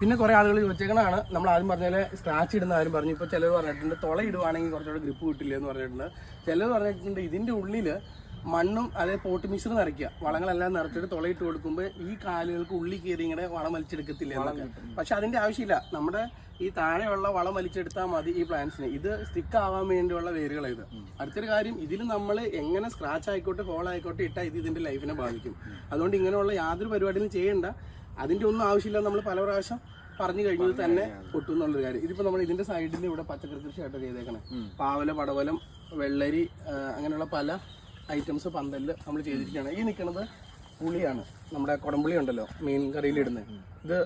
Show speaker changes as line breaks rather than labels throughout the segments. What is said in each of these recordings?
പിന്നെ കുറെ ആളുകൾ ചോദിച്ചേക്കണാണ് നമ്മൾ ആദ്യം പറഞ്ഞാൽ സ്ക്രാച്ച് ഇടുന്ന ആരും പറഞ്ഞു. ഇപ്പോൾ ചിലർ പറഞ്ഞിട്ടുണ്ട് തുള ഇടുവാണെങ്കിൽ കുറച്ചുകൂടെ ഗ്രിപ്പ് കിട്ടില്ല എന്ന് പറഞ്ഞിട്ടുണ്ട്. ചിലർ പറഞ്ഞിട്ടുണ്ട് ഇതിന്റെ ഉള്ളിൽ മണ്ണും അതായത് പോട്ട് മിശ്രം നിറയ്ക്കുക. വളങ്ങളെല്ലാം നിറച്ചിട്ട് തുളയിട്ട് കൊടുക്കുമ്പോൾ ഈ കാലുകൾക്ക് ഉള്ളിൽ കയറി ഇങ്ങനെ വളം വലിച്ചെടുക്കത്തില്ല എന്നൊക്കെ. പക്ഷെ അതിന്റെ ആവശ്യമില്ല. നമ്മുടെ ഈ താഴെയുള്ള വളം വലിച്ചെടുത്താൽ മതി ഈ പ്ലാന്റ്സിന് ഇത് സ്റ്റിക്ക് ആവാൻ വേണ്ടിയുള്ള വേരുകളാണ് ഇത്. അടുത്തൊരു കാര്യം ഇതിൽ നമ്മൾ എങ്ങനെ സ്ക്രാച്ച് ആയിക്കോട്ടെ ഹോൾ ആയിക്കോട്ടെ ഇട്ടാൽ ഇത് ഇതിന്റെ ലൈഫിനെ ബാധിക്കും. അതുകൊണ്ട് ഇങ്ങനെയുള്ള യാതൊരു പരിപാടിയും ചെയ്യണ്ട. അതിന്റെ ഒന്നും ആവശ്യമില്ല നമ്മൾ പല പ്രാവശ്യം പറഞ്ഞു കഴിഞ്ഞത് തന്നെ പൊട്ടും എന്നുള്ളൊരു കാര്യം. ഇതിപ്പോ നമ്മൾ ഇതിന്റെ സൈഡിൽ ഇവിടെ പച്ചക്കറി കൃഷിയായിട്ട് ചെയ്തേക്കണേ. പാവല പടവലം വെള്ളരി അങ്ങനെയുള്ള പല ഐറ്റംസ് പന്തലിൽ നമ്മൾ ചെയ്തിരിക്കുകയാണ്. ഈ നിൽക്കുന്നത് പുളിയാണ്. നമ്മുടെ കുടംപുളി ഉണ്ടല്ലോ മീൻ കറിയിൽ ഇടുന്നത് ഇത്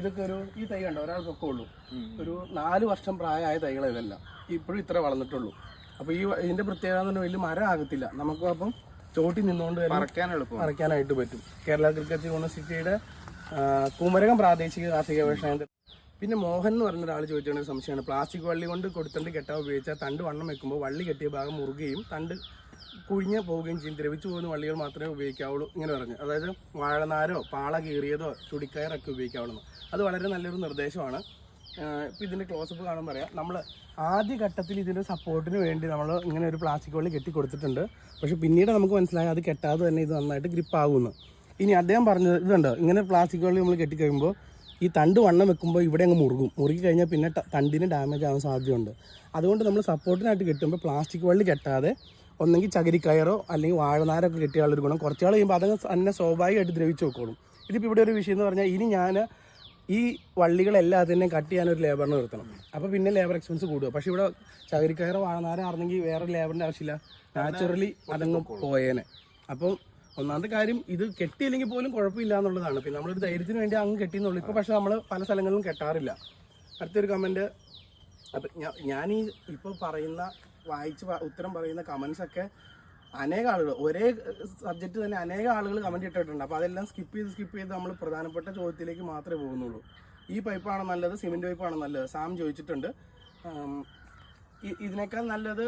ഇതൊക്കെ ഒരു ഈ തൈ കണ്ടോ? ഒരാൾക്കൊക്കെ ഉള്ളൂ. ഒരു നാല് വർഷം പ്രായമായ തൈകളാണ് ഇതെല്ലാം. ഇപ്പോഴും ഇത്ര വളർന്നിട്ടുള്ളൂ. അപ്പോൾ ഈ ഇതിന്റെ ഇതിന്റെ പ്രത്യേകത എന്ന് പറഞ്ഞാൽ വലിയ മരം ആകത്തില്ല. നമുക്ക് അപ്പം ചോട്ടി നിന്നുകൊണ്ട്
പറക്കാൻ
പറ്റും. കേരള ക്രിക്കറ്റ് യൂണിവേഴ്സിറ്റിയുടെ കുമരകം പ്രാദേശിക കാർഷിക ഗവേഷണ കേന്ദ്രം പിന്നെ മോഹൻ എന്ന് പറയുന്ന ഒരാൾ ചോദിച്ചാണ് ഒരു സംശയമാണ്. പ്ലാസ്റ്റിക് വള്ളി കൊണ്ട് കൊടുത്തണ്ട് കെട്ടാൻ ഉപയോഗിച്ചാൽ തണ്ട് വണ്ണം വെക്കുമ്പോൾ വള്ളി കെട്ടിയ ഭാഗം മുറുകയും തണ്ട് കുഴിഞ്ഞ് പോവുകയും ചെയ്യും. ദ്രവിച്ചു പോകുന്ന വള്ളികൾ മാത്രമേ ഉപയോഗിക്കാവുള്ളൂ ഇങ്ങനെ പറഞ്ഞു. അതായത് വാഴനാരോ പാള കീറിയതോ ചുടിക്കയറൊക്കെ ഉപയോഗിക്കാവുള്ളൂ അത് വളരെ നല്ലൊരു നിർദ്ദേശമാണ്. ഇപ്പം ഇതിന്റെ ക്ലോസപ്പ് കാണാൻ പറയാം. നമ്മൾ ആദ്യ ഘട്ടത്തിൽ ഇതിന്റെ സപ്പോർട്ടിന് വേണ്ടി നമ്മൾ ഇങ്ങനെ ഒരു പ്ലാസ്റ്റിക് വള്ളി കെട്ടി കൊടുത്തിട്ടുണ്ട്. പക്ഷെ പിന്നീട് നമുക്ക് മനസ്സിലായി അത് കെട്ടാതെ തന്നെ ഇത് നന്നായിട്ട് ഗ്രിപ്പ് ആകുമെന്ന് ഇനി അദ്ദേഹം പറഞ്ഞത് ഇതുണ്ട്. ഇങ്ങനെ പ്ലാസ്റ്റിക് വള്ളി നമ്മൾ കെട്ടിക്കഴിയുമ്പോൾ ഈ തണ്ട് വണ്ണം വെക്കുമ്പോൾ ഇവിടെ അങ്ങ് മുറുകും. മുറുകി കഴിഞ്ഞാൽ പിന്നെ തണ്ടിന് ഡാമേജ് ആവാൻ സാധ്യതയുണ്ട്. അതുകൊണ്ട് നമ്മൾ സപ്പോർട്ടിനായിട്ട് കെട്ടുമ്പോൾ പ്ലാസ്റ്റിക് വള്ളി കെട്ടാതെ ഒന്നെങ്കിൽ ചകിരിക്കയറോ അല്ലെങ്കിൽ വാഴനാരോ ഒക്കെ കെട്ടിയാളൊരു ഗുണം കുറച്ചാൾ കഴിയുമ്പോൾ അതങ്ങ് തന്നെ സ്വാഭാവികമായിട്ട് ദ്രവിച്ച് നോക്കോളും ഇതിപ്പോൾ ഇവിടെ ഒരു വിഷയം എന്ന് പറഞ്ഞാൽ ഇനി ഞാൻ ഈ വള്ളികളെല്ലാത്തിനെയും കട്ട് ചെയ്യാൻ ഒരു ലേബറിന് നിർത്തണം. അപ്പോൾ പിന്നെ ലേബർ എക്സ്പെൻസ് കൂടുക. പക്ഷേ ഇവിടെ ചകിരിക്കയറോ വാഴനാരോ ആണെങ്കിൽ വേറെ ലേബറിന്റെ ആവശ്യമില്ല. നാച്ചുറലി അതങ്ങ് പോയേനെ. അപ്പം ഒന്നാമത്തെ കാര്യം ഇത് കെട്ടിയില്ലെങ്കിൽ പോലും കുഴപ്പമില്ല എന്നുള്ളതാണ്. പിന്നെ നമ്മളൊരു ധൈര്യത്തിന് വേണ്ടി അങ്ങ് കെട്ടിയെന്നുള്ളൂ. ഇപ്പോൾ പക്ഷേ നമ്മൾ പല സ്ഥലങ്ങളിലും കെട്ടാറില്ല. അടുത്തൊരു കമന്റ് അപ്പം ഞാൻ ഈ ഇപ്പോൾ പറയുന്ന വായിച്ച് ഉത്തരം പറയുന്ന കമൻസ് ഒക്കെ അനേക ആളുകൾ ഒരേ സബ്ജക്റ്റ് തന്നെ അനേക ആളുകൾ കമന്റ് ഇട്ടിട്ടുണ്ട്. അപ്പോൾ അതെല്ലാം സ്കിപ്പ് ചെയ്ത് സ്കിപ്പ് ചെയ്ത് നമ്മൾ പ്രധാനപ്പെട്ട ചോദ്യത്തിലേക്ക് മാത്രമേ പോകുന്നുള്ളൂ. ഈ പൈപ്പാണ് നല്ലത് സിമെന്റ് പൈപ്പാണ് നല്ലത് സാം ചോദിച്ചിട്ടുണ്ട്. ഇതിനേക്കാൾ നല്ലത്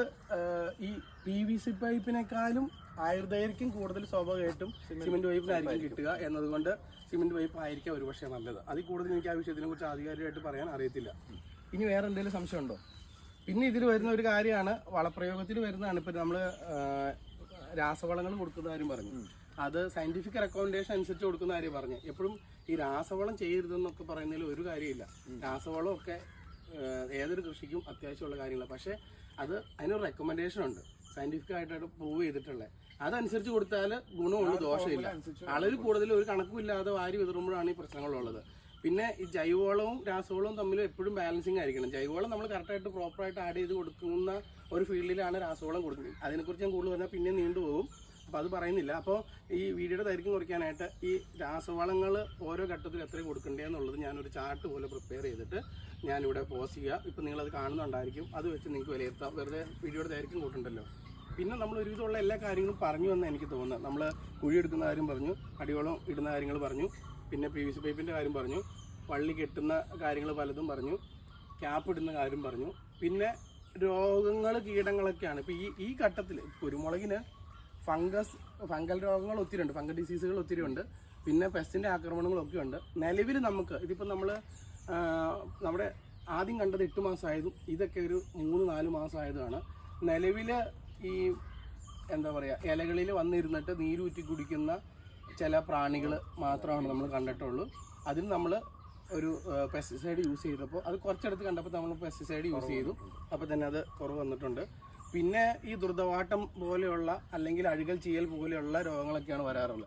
ഈ പി വി സി പൈപ്പിനേക്കാളും ആയുർദൈർഘ്യം കൂടുതൽ സ്വാഭാവികമായിട്ടും സിമെന്റ് പൈപ്പിനായിരിക്കും കിട്ടുക എന്നതുകൊണ്ട് സിമെന്റ് പൈപ്പ് ആയിരിക്കാം ഒരുപക്ഷെ നല്ലത്. അതിൽ കൂടുതൽ എനിക്ക് ആ വിഷയത്തിനെ കുറിച്ച് ആധികാരികമായിട്ട് പറയാൻ അറിയത്തില്ല. ഇനി വേറെ എന്തെങ്കിലും സംശയമുണ്ടോ? പിന്നെ ഇതിൽ വരുന്ന ഒരു കാര്യമാണ് വളപ്രയോഗത്തിൽ വരുന്നതാണ്. ഇപ്പം നമ്മൾ രാസവളങ്ങൾ കൊടുക്കുന്ന കാര്യം പറഞ്ഞു. അത് സയന്റിഫിക് റെക്കമെൻഡേഷൻ അനുസരിച്ച് കൊടുക്കുന്ന കാര്യം പറഞ്ഞു. എപ്പോഴും ഈ രാസവളം ചെയ്യരുതെന്നൊക്കെ പറയുന്നതിൽ ഒരു കാര്യമില്ല. രാസവളം ഒക്കെ ഏതൊരു കൃഷിക്കും അത്യാവശ്യമുള്ള കാര്യങ്ങളാണ് പക്ഷേ അത് അതിനൊരു റെക്കമെൻഡേഷൻ ഉണ്ട്. സയന്റിഫിക് ആയിട്ടാണ് പ്രൂവ് ചെയ്തിട്ടുള്ളത്. അതനുസരിച്ച് കൊടുത്താൽ ഗുണമുള്ളൂ ദോഷമില്ല. അളവിൽ കൂടുതൽ ഒരു കണക്കുമില്ലാതെ വാരി വിതറുമ്പോഴാണ് ഈ പ്രശ്നങ്ങളുള്ളത്. പിന്നെ ഈ ജൈവവളവും രാസവളവും തമ്മിൽ എപ്പോഴും ബാലൻസിങ് ആയിരിക്കണം. ജൈവവളം നമ്മൾ കറക്റ്റായിട്ട് പ്രോപ്പറായിട്ട് ആഡ് ചെയ്ത് കൊടുക്കുന്ന ഒരു ഫീൽഡിലാണ് രാസവളം കൊടുക്കുന്നത്. അതിനെക്കുറിച്ച് ഞാൻ കൂടുതൽ പറഞ്ഞാൽ പിന്നെ നീണ്ടുപോകും അപ്പോൾ അത് പറയുന്നില്ല. അപ്പോൾ ഈ വീഡിയോയുടെ ദൈർഘ്യം കുറയ്ക്കാനായിട്ട് ഈ രാസവളങ്ങൾ ഓരോ ഘട്ടത്തിൽ എത്ര കൊടുക്കണ്ടേ എന്നുള്ളത് ഞാനൊരു ചാർട്ട് പോലെ പ്രിപ്പയർ ചെയ്തിട്ട് ഞാനിവിടെ പോസ്റ്റ് ചെയ്യുക. ഇപ്പം നിങ്ങളത് കാണുന്നുണ്ടായിരിക്കും. അത് വെച്ച് നിങ്ങൾക്ക് വിലയിരുത്താം. വെറുതെ വീഡിയോയുടെ ദൈർഘ്യം കൂട്ടുണ്ടല്ലോ. പിന്നെ നമ്മൾ ഒരുവിധമുള്ള എല്ലാ കാര്യങ്ങളും പറഞ്ഞു എന്ന് എനിക്ക് തോന്നുന്നത് നമ്മൾ കുഴി എടുക്കുന്ന കാര്യം പറഞ്ഞു അടിയോളം ഇടുന്ന കാര്യങ്ങൾ പറഞ്ഞു. പിന്നെ പി വി സി പൈപ്പിന്റെ കാര്യം പറഞ്ഞു. പള്ളി കെട്ടുന്ന കാര്യങ്ങൾ പലതും പറഞ്ഞു. ക്യാപ്പ് ഇടുന്ന കാര്യം പറഞ്ഞു. പിന്നെ രോഗങ്ങൾ കീടങ്ങളൊക്കെയാണ്. ഇപ്പോൾ ഈ ഈ ഘട്ടത്തിൽ കുരുമുളകിന് ഫംഗസ് ഫംഗൽ രോഗങ്ങൾ ഒത്തിരി ഉണ്ട്. ഫംഗൽ ഡിസീസുകൾ ഒത്തിരി ഉണ്ട്. പിന്നെ പെസ്റ്റിന്റെ ആക്രമണങ്ങളൊക്കെ ഉണ്ട്. നിലവിൽ നമുക്ക് ഇതിപ്പോൾ നമ്മൾ നമ്മുടെ ആദ്യം കണ്ടത് എട്ട് മാസമായതും ഇതൊക്കെ ഒരു മൂന്ന് നാല് മാസമായതുമാണ് നിലവിൽ ഈ എന്താ പറയുക ഇലകളിൽ വന്നിരുന്നിട്ട് നീരൂറ്റി കുടിക്കുന്ന ചില പ്രാണികൾ മാത്രമാണ് നമ്മൾ കണ്ടിട്ടുള്ളൂ. അതിന് നമ്മൾ ഒരു പെസ്റ്റിസൈഡ് യൂസ് ചെയ്തപ്പോൾ അത് കുറച്ചെടുത്ത് കണ്ടപ്പോൾ നമ്മൾ പെസ്റ്റിസൈഡ് യൂസ് ചെയ്തു. അപ്പോൾ തന്നെ അത് കുറവ് വന്നിട്ടുണ്ട്. പിന്നെ ഈ ദുർദവാട്ടം പോലെയുള്ള അല്ലെങ്കിൽ അഴുകൽ ചെയ്യൽ പോലെയുള്ള രോഗങ്ങളൊക്കെയാണ് വരാറുള്ളത്.